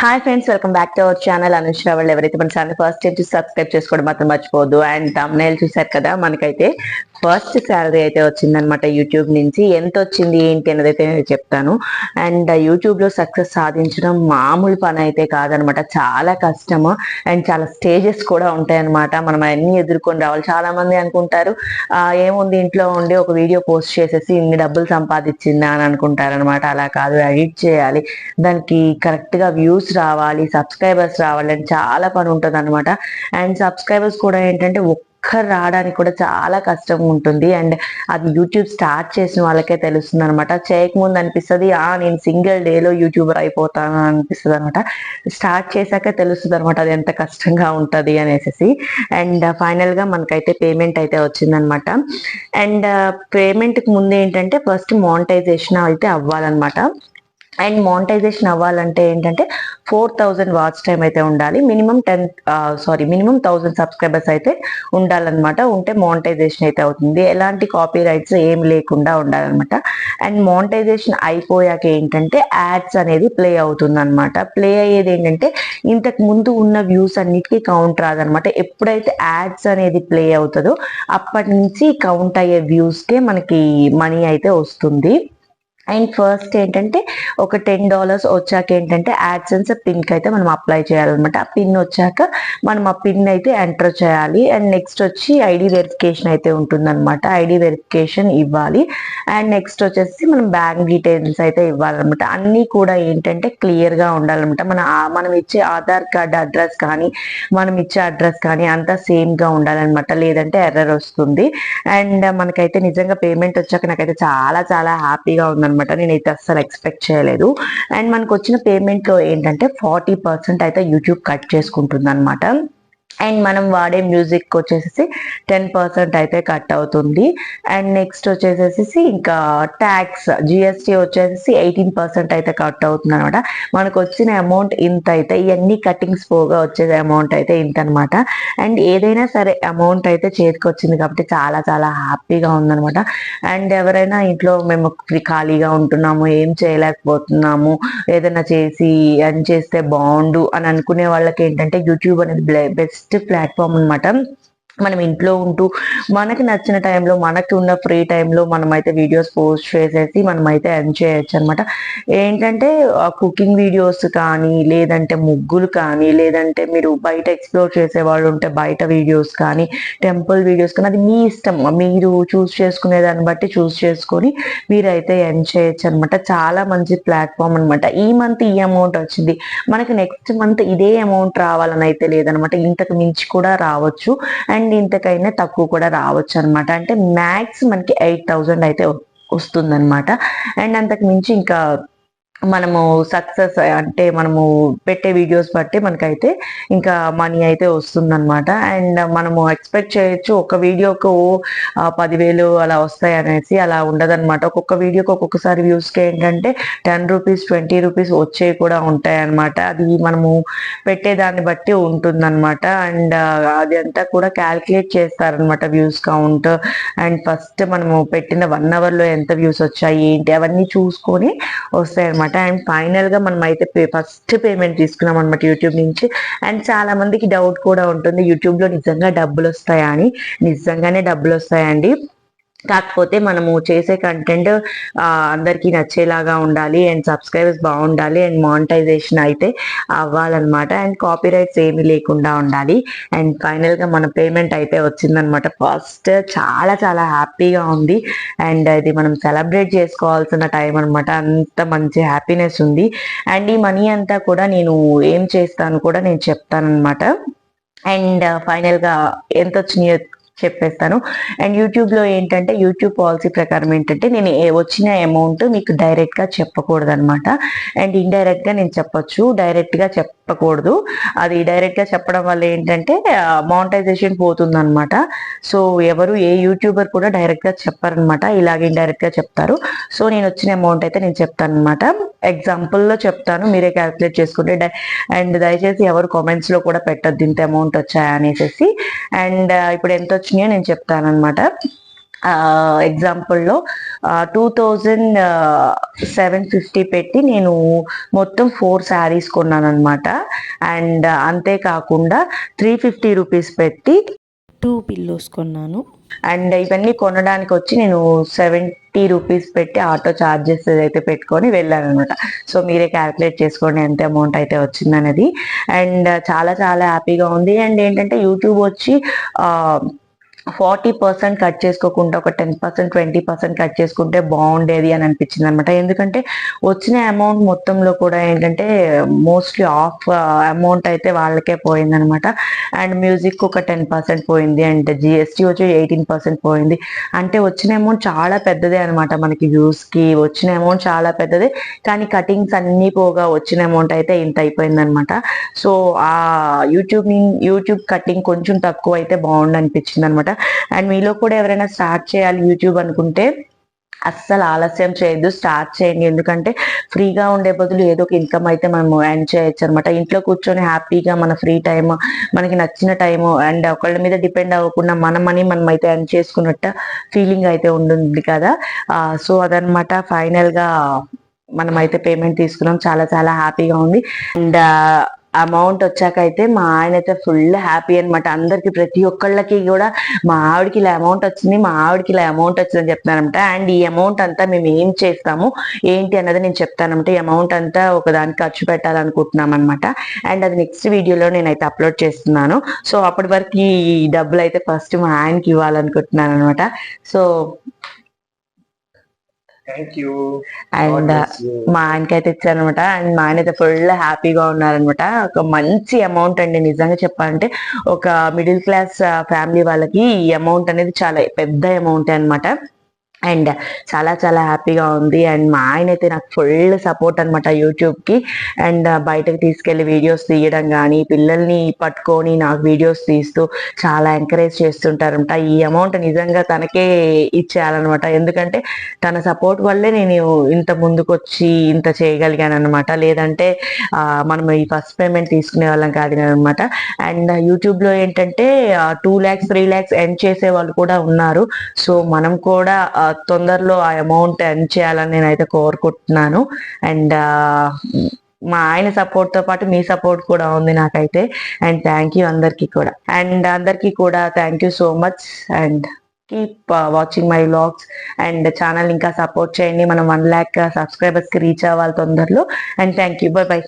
Hi friends welcome back to our channel Anush వాళ్ళు ఎవరైతే మన ఛానల్ ఫస్ట్ టైం చూసి సబ్స్క్రైబ్ చేసుకోవడం మాత్రం మర్చిపోవద్దు. అండ్ తమ్నైల్ చూసారు కదా మనకైతే ఫస్ట్ శాలరీ అయితే వచ్చిందనమాట యూట్యూబ్ నుంచి. ఎంత వచ్చింది ఏంటి అనేది అయితే నేను చెప్తాను. అండ్ యూట్యూబ్లో సక్సెస్ సాధించడం మామూలు పని అయితే కాదనమాట చాలా కష్టము. అండ్ చాలా స్టేజెస్ కూడా ఉంటాయన్నమాట. మనం అన్నీ ఎదుర్కొని రావాలి. చాలా మంది అనుకుంటారు ఏముంది ఇంట్లో ఉండి ఒక వీడియో పోస్ట్ చేసేసి ఇన్ని డబ్బులు సంపాదించిందా? అని అనుకుంటారనమాట అలా కాదు ఎడిట్ చేయాలి. దానికి కరెక్ట్గా వ్యూస్ వ్యూస్ రావాలి సబ్స్క్రైబర్స్ రావాలి అని చాలా పని ఉంటుంది అనమాట అండ్ సబ్స్క్రైబర్స్ కూడా ఏంటంటే ఒక్కరు రావడానికి కూడా చాలా కష్టం ఉంటుంది. అండ్ అది యూట్యూబ్ స్టార్ట్ చేసిన వాళ్ళకే తెలుస్తుంది అనమాట చేయకముందు అనిపిస్తుంది ఆ నేను సింగిల్ డేలో యూట్యూబర్ అయిపోతాను అనిపిస్తుంది అనమాట స్టార్ట్ చేశాక తెలుస్తుంది అనమాట అది ఎంత కష్టంగా ఉంటుంది అనేసి అండ్ ఫైనల్గా మనకైతే పేమెంట్ అయితే వచ్చిందనమాట అండ్ పేమెంట్కి ముందు ఏంటంటే ఫస్ట్ మానిటైజేషన్ అయితే అవ్వాలన్నమాట. అండ్ మానిటైజేషన్ అవ్వాలంటే ఏంటంటే ఫోర్ థౌజండ్ వాచ్ టైం అయితే ఉండాలి. Minimum ten sorry minimum thousand subscribers అయితే ఉండాలన్నమాట. ఉంటే మానిటైజేషన్ అయితే అవుతుంది. ఎలాంటి కాపీ రైట్స్ ఏం లేకుండా ఉండాలన్నమాట. అండ్ మానిటైజేషన్ అయిపోయాక ఏంటంటే యాడ్స్ అనేది ప్లే అవుతుంది అనమాట ప్లే అయ్యేది ఏంటంటే ఇంతకు ముందు ఉన్న వ్యూస్ అన్నిటికీ కౌంట్ రాదనమాట ఎప్పుడైతే యాడ్స్ అనేది ప్లే అవుతుందో అప్పటి నుంచి కౌంట్ అయ్యే వ్యూస్కే మనకి మనీ అయితే వస్తుంది. అండ్ ఫస్ట్ ఏంటంటే ఒక టెన్ డాలర్స్ వచ్చాక ఏంటంటే యాడ్సెన్స్ పిన్కి అయితే మనం అప్లై చేయాలన్నమాట. ఆ పిన్ వచ్చాక మనం ఆ పిన్ అయితే ఎంటర్ చేయాలి. అండ్ నెక్స్ట్ వచ్చి ఐడి వెరిఫికేషన్ అయితే ఉంటుందన్నమాట. ఐడి వెరిఫికేషన్ ఇవ్వాలి. అండ్ నెక్స్ట్ వచ్చేసి మనం బ్యాంక్ డీటెయిల్స్ అయితే ఇవ్వాలన్నమాట. అన్నీ కూడా ఏంటంటే క్లియర్గా ఉండాలన్నమాట. మన మనం ఇచ్చే ఆధార్ కార్డ్ అడ్రస్ కానీ మనం ఇచ్చే అడ్రస్ కానీ అంతా సేమ్గా ఉండాలన్నమాట. లేదంటే ఎర్రర్ వస్తుంది. అండ్ మనకైతే నిజంగా పేమెంట్ వచ్చాక నాకైతే చాలా చాలా హ్యాపీగా ఉందన్నమాట. నేనైతే అస్సలు ఎక్స్పెక్ట్ చేయలేదు. అండ్ మనకు వచ్చిన పేమెంట్లో ఏంటంటే ఫార్టీ పర్సెంట్ అయితే యూట్యూబ్ కట్ చేసుకుంటుంది అనమాట అండ్ మనం వాడే మ్యూజిక్ వచ్చేసి టెన్ పర్సెంట్ అయితే కట్ అవుతుంది. అండ్ నెక్స్ట్ వచ్చేసేసి ఇంకా ట్యాక్స్ జిఎస్టీ వచ్చేసి ఎయిటీన్ పర్సెంట్ అయితే కట్ అవుతుంది అనమాట మనకు వచ్చిన అమౌంట్ ఇంత అయితే ఇవన్నీ కటింగ్స్ పోగా వచ్చే అమౌంట్ అయితే ఇంత అనమాట అండ్ ఏదైనా సరే అమౌంట్ అయితే చేతికి వచ్చింది కాబట్టి చాలా చాలా హ్యాపీగా ఉందనమాట అండ్ ఎవరైనా ఇంట్లో మేము ఖాళీగా ఉంటున్నాము ఏం చేయలేకపోతున్నాము ఏదైనా చేసి అని చేస్తే బాగుండు అని అనుకునే వాళ్ళకి ఏంటంటే యూట్యూబ్ అనేది బెస్ట్ ప్లాట్ఫామ్ అనమాట మనం ఇంట్లో ఉంటూ మనకి నచ్చిన టైంలో మనకి ఉన్న ఫ్రీ టైంలో మనం అయితే వీడియోస్ పోస్ట్ చేసేసి మనం అయితే చేయొచ్చు అనమాట ఏంటంటే కుకింగ్ వీడియోస్ కానీ లేదంటే ముగ్గులు కానీ లేదంటే మీరు బయట ఎక్స్ప్లోర్ చేసే వాళ్ళు ఉంటే బయట వీడియోస్ కానీ టెంపుల్ వీడియోస్ కానీ అది మీ ఇష్టం. మీరు చూస్ చేసుకునే దాన్ని బట్టి చూస్ చేసుకొని మీరైతే ఎర్న్ చేయొచ్చు అనమాట చాలా మంచి ప్లాట్ఫామ్ అనమాట ఈ మంత్ ఈ అమౌంట్ వచ్చింది. మనకి నెక్స్ట్ మంత్ ఇదే అమౌంట్ రావాలని అయితే లేదనమాట ఇంతకు మించి కూడా రావచ్చు. అండ్ ఇంతకైనా తక్కువ కూడా రావచ్చు అనమాట అంటే మ్యాక్స్ మనకి ఎయిట్ థౌజండ్ అయితే వస్తుందన్నమాట అండ్ అంతకు మించి ఇంకా మనము సక్సెస్ అంటే మనము పెట్టే వీడియోస్ బట్టి మనకైతే ఇంకా మనీ అయితే వస్తుందన్నమాట. అండ్ మనము ఎక్స్పెక్ట్ చేయొచ్చు ఒక వీడియోకు పదివేలు అలా వస్తాయి అనేసి అలా ఉండదన్నమాట. ఒక్కొక్క వీడియోకి ఒక్కొక్కసారి వ్యూస్కి ఏంటంటే టెన్ రూపీస్ ట్వంటీ రూపీస్ వచ్చేవి కూడా ఉంటాయి అన్నమాట అది మనము పెట్టేదాన్ని బట్టి ఉంటుందన్నమాట. అండ్ అదంతా కూడా క్యాల్కులేట్ చేస్తారనమాట వ్యూస్ కౌంట్ అండ్ ఫస్ట్ మనము పెట్టిన వన్ అవర్లో ఎంత వ్యూస్ వచ్చాయి ఏంటి అవన్నీ చూసుకొని వస్తాయి అనమాట అండ్ ఫైనల్గా మనం అయితే ఫస్ట్ పేమెంట్ తీసుకున్నాం అనమాట యూట్యూబ్ నుంచి. అండ్ చాలా మందికి డౌట్ కూడా ఉంటుంది యూట్యూబ్లో నిజంగా డబ్బులు వస్తాయా అని. నిజంగానే డబ్బులు వస్తాయండి కాకపోతే మనము చేసే కంటెంట్ అందరికీ నచ్చేలాగా ఉండాలి అండ్ సబ్స్క్రైబర్స్ బాగుండాలి అండ్ మానిటైజేషన్ అయితే అవ్వాలన్నమాట. అండ్ కాపీ రైట్స్ ఏమీ లేకుండా ఉండాలి. అండ్ ఫైనల్గా మన పేమెంట్ అయితే వచ్చిందనమాట ఫస్ట్ చాలా చాలా హ్యాపీగా ఉంది. అండ్ ఇది మనం సెలబ్రేట్ చేసుకోవాల్సిన టైం అన్నమాట. అంత మంచి హ్యాపీనెస్ ఉంది. అండ్ ఈ మనీ అంతా కూడా నేను ఏం చేస్తాను కూడా నేను చెప్తానమాట అండ్ ఫైనల్గా ఎంత వచ్చినాయో చెప్పేస్తాను. అండ్ యూట్యూబ్లో ఏంటంటే యూట్యూబ్ పాలసీ ప్రకారం ఏంటంటే నేను ఏ- వచ్చిన అమౌంట్ మీకు డైరెక్ట్గా చెప్పకూడదు అనమాట అండ్ ఇండైరెక్ట్గా నేను చెప్పొచ్చు. డైరెక్ట్గా చెప్పకూడదు. అది డైరెక్ట్గా చెప్పడం వల్ల ఏంటంటే మానిటైజేషన్ పోతుంది అనమాట సో ఎవరు ఏ యూట్యూబర్ కూడా డైరెక్ట్గా చెప్పారనమాట ఇలాగ ఇండైరెక్ట్గా చెప్తారు. సో నేను వచ్చిన అమౌంట్ అయితే నేను చెప్తాను అనమాట ఎగ్జాంపుల్లో చెప్తాను. మీరే క్యాల్కులేట్ చేసుకుంటే డై- అండ్ దయచేసి ఎవరు కామెంట్స్లో కూడా పెట్టద్దు. ఇంత అమౌంట్ వచ్చాయా అనేసి అండ్ ఇప్పుడు ఎంత వచ్చినాయో నేను చెప్తాను అనమాట ఎగ్జాంపుల్లో టూ థౌజండ్ సెవెన్ ఫిఫ్టీ పెట్టి నేను మొత్తం ఫోర్ శారీస్ కొన్నాను అనమాట అండ్ అంతేకాకుండా త్రీ ఫిఫ్టీ రూపీస్ పెట్టి టూ పిల్లోస్ కొన్నాను. అండ్ ఇవన్నీ కొనడానికి వచ్చి నేను సెవెంటీ రూపీస్ పెట్టి ఆటో చార్జెస్ అయితే పెట్టుకొని వెళ్ళాను అనమాట సో మీరే క్యాల్కులేట్ చేసుకోండి ఎంత అమౌంట్ అయితే వచ్చిందనేది. అండ్ చాలా చాలా హ్యాపీగా ఉంది. అండ్ ఏంటంటే యూట్యూబ్ వచ్చి ఫార్టీ పర్సెంట్ కట్ చేసుకోకుండా ఒక ten percent twenty percent cut చేసుకుంటే బాగుండేది అని అనిపించింది అనమాట ఎందుకంటే వచ్చిన అమౌంట్ మొత్తంలో కూడా ఏంటంటే మోస్ట్లీ ఆఫ్ అమౌంట్ అయితే వాళ్ళకే పోయిందనమాట అండ్ మ్యూజిక్ ఒక టెన్ పర్సెంట్ పోయింది అండ్ జిఎస్టీ వచ్చి ఎయిటీన్ పర్సెంట్ పోయింది. అంటే వచ్చిన అమౌంట్ చాలా పెద్దదే అనమాట మనకి వ్యూస్కి. వచ్చిన అమౌంట్ చాలా పెద్దదే కానీ కటింగ్స్ అన్నీ పోగా వచ్చిన అమౌంట్ అయితే ఇంత అయిపోయింది అనమాట సో ఆ యూట్యూబ్ యూట్యూబ్ కటింగ్ కొంచెం తక్కువ అయితే బాగుండనిపించింది అనమాట అండ్ మీలో కూడా ఎవరైనా స్టార్ట్ చేయాలి యూట్యూబ్ అనుకుంటే అస్సలు ఆలస్యం చేయొద్దు స్టార్ట్ చేయండి. ఎందుకంటే ఫ్రీగా ఉండే బదులు ఏదో ఒక ఇన్కమ్ అయితే మనం ఎర్న్ చేయొచ్చు అనమాట ఇంట్లో కూర్చొని హ్యాపీగా మన ఫ్రీ టైం మనకి నచ్చిన టైం అండ్ ఒకళ్ళ మీద డిపెండ్ అవ్వకుండా మన మనీ మనం అయితే ఎర్న్ చేసుకున్నట్టు ఫీలింగ్ అయితే ఉంటుంది కదా. సో అదనమాట ఫైనల్గా మనం అయితే పేమెంట్ తీసుకున్నాం. చాలా చాలా హ్యాపీగా ఉంది. అండ్ అమౌంట్ వచ్చాక అయితే మా ఆయన అయితే ఫుల్ హ్యాపీ అనమాట అందరికి ప్రతి ఒక్కళ్ళకి కూడా మా ఆవిడకి ఇలా అమౌంట్ వచ్చింది మా ఆవిడకి ఇలా అమౌంట్ వచ్చిందని చెప్తున్నారనమాట అండ్ ఈ అమౌంట్ అంతా మేము ఏం చేస్తాము ఏంటి అన్నది నేను చెప్తానంటే ఈ అమౌంట్ అంతా ఒక దానికి ఖర్చు పెట్టాలనుకుంటున్నాం అనమాట అండ్ అది నెక్స్ట్ వీడియోలో నేనైతే అప్లోడ్ చేస్తున్నాను. సో అప్పటి వరకు ఈ డబ్బులు అయితే ఫస్ట్ మా ఆయనకి ఇవ్వాలనుకుంటున్నాను అనమాట సో అండ్ మా ఆయనకి అయితే ఇచ్చారనమాట. అండ్ మా ఆయన అయితే ఫుల్ హ్యాపీగా ఉన్నారనమాట. ఒక మంచి అమౌంట్ అండి. నిజంగా చెప్పాలంటే ఒక మిడిల్ క్లాస్ ఫ్యామిలీ వాళ్ళకి ఈ అమౌంట్ అనేది చాలా పెద్ద అమౌంట్ అన్నమాట. అండ్ చాలా చాలా హ్యాపీగా ఉంది. అండ్ మా ఆయన అయితే నాకు ఫుల్ సపోర్ట్ అనమాట యూట్యూబ్కి. అండ్ బయటకు తీసుకెళ్ళి వీడియోస్ తీయడం కానీ పిల్లల్ని పట్టుకొని నాకు వీడియోస్ తీస్తూ చాలా ఎంకరేజ్ చేస్తుంటారనమాట ఈ అమౌంట్ నిజంగా తనకే ఇచ్చేయాలన్నమాట. ఎందుకంటే తన సపోర్ట్ వల్లే నేను ఇంత ముందుకు వచ్చి ఇంత చేయగలిగాను అనమాట లేదంటే మనం ఈ ఫస్ట్ పేమెంట్ తీసుకునే వాళ్ళం కాదు అనమాట అండ్ యూట్యూబ్లో ఏంటంటే two lakhs three lakhs end చేసే వాళ్ళు కూడా ఉన్నారు. సో మనం కూడా తొందరలో ఆ అమౌంట్ ఎండ్ చేయాలని నేనైతే కోరుకుంటున్నాను. అండ్ uh, మా ఆయన సపోర్ట్తో పాటు మీ సపోర్ట్ కూడా ఉంది నాకైతే. అండ్ థ్యాంక్ యూ అందరికీ కూడా. అండ్ అందరికీ కూడా thank you so much and keep watching my vlogs and channel ఇంకా సపోర్ట్ చేయండి. మనం వన్ ల్యాక్ సబ్స్క్రైబర్స్కి రీచ్ అవ్వాలి తొందరలో. And thank you bye bye